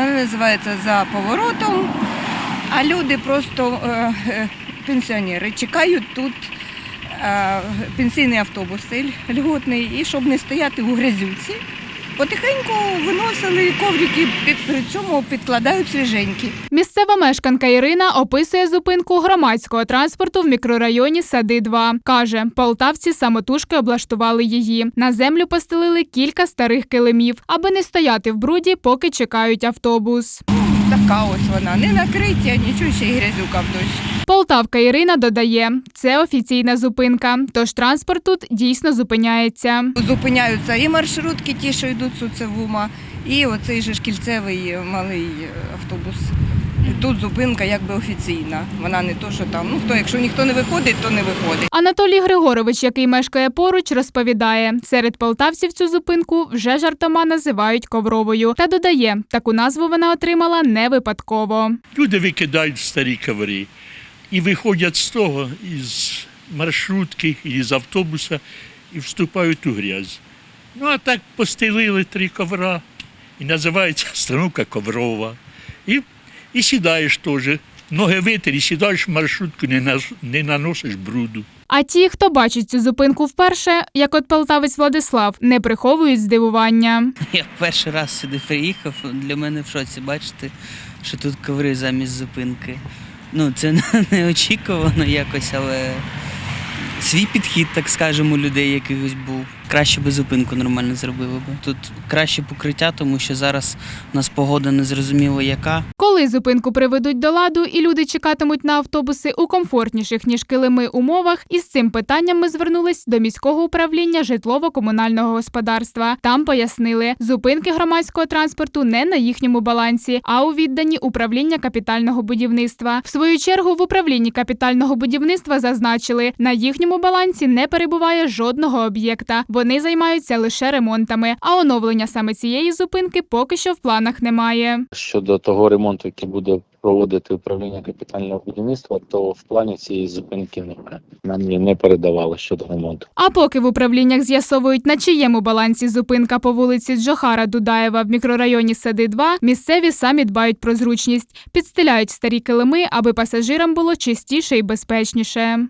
Вона називається за поворотом, а люди просто е, е, пенсіонери чекають тут е, пенсійний автобус льготний, і щоб не стояти у грязюці. Потихеньку виносили коврики, під, причому підкладають свіженькі. Місцева мешканка Ірина описує зупинку громадського транспорту в мікрорайоні Сади 2. Каже, полтавці самотужки облаштували її. На землю постелили кілька старих килимів, аби не стояти в бруді, поки чекають автобус. Така ось вона, не накриття, нічого ще й грязюка в дощ. Полтавка Ірина додає, це офіційна зупинка, тож транспорт тут дійсно зупиняється. Зупиняються і маршрутки, ті, що йдуть суцевума, і оцей же шкільцевий малий автобус. Тут зупинка якби офіційна. Вона не то, що там. Ну хто, якщо ніхто не виходить, то не виходить. Анатолій Григорович, який мешкає поруч, розповідає, серед полтавців цю зупинку вже жартома називають ковровою. Та додає, таку назву вона отримала не випадково. Люди викидають старі коври і виходять з того, із маршрутки, із автобуса і вступають у грязь. Ну а так постелили три ковра і називається становка коврова. І, і сідаєш теж. Ноги витері, сідаєш в маршрутку, не, наш- не наносиш бруду. А ті, хто бачить цю зупинку вперше, як от полтавець Владислав, не приховують здивування. Я перший раз сюди приїхав, для мене в шоці бачити, що тут коври замість зупинки. Ну, це неочікувано якось, але свій підхід, так скажемо, людей якихось був. Краще би зупинку нормально зробили б. Тут краще покриття, тому що зараз у нас погода незрозуміло яка. Коли зупинку приведуть до ладу і люди чекатимуть на автобуси у комфортніших ніж килими умовах, із цим питанням ми звернулись до міського управління житлово-комунального господарства. Там пояснили, зупинки громадського транспорту не на їхньому балансі, а у відданні управління капітального будівництва. В свою чергу в управлінні капітального будівництва зазначили, на їхньому балансі не перебуває жодного об'єкта. Вони займаються лише ремонтами. А оновлення саме цієї зупинки поки що в планах немає. Щодо того ремонту, який буде проводити управління капітального будівництва, то в плані цієї зупинки немає. Нам її не передавали щодо ремонту. А поки в управліннях з'ясовують, на чиєму балансі зупинка по вулиці Джохара Дудаєва в мікрорайоні Сади 2, місцеві самі дбають про зручність, підстеляють старі килими, аби пасажирам було чистіше і безпечніше.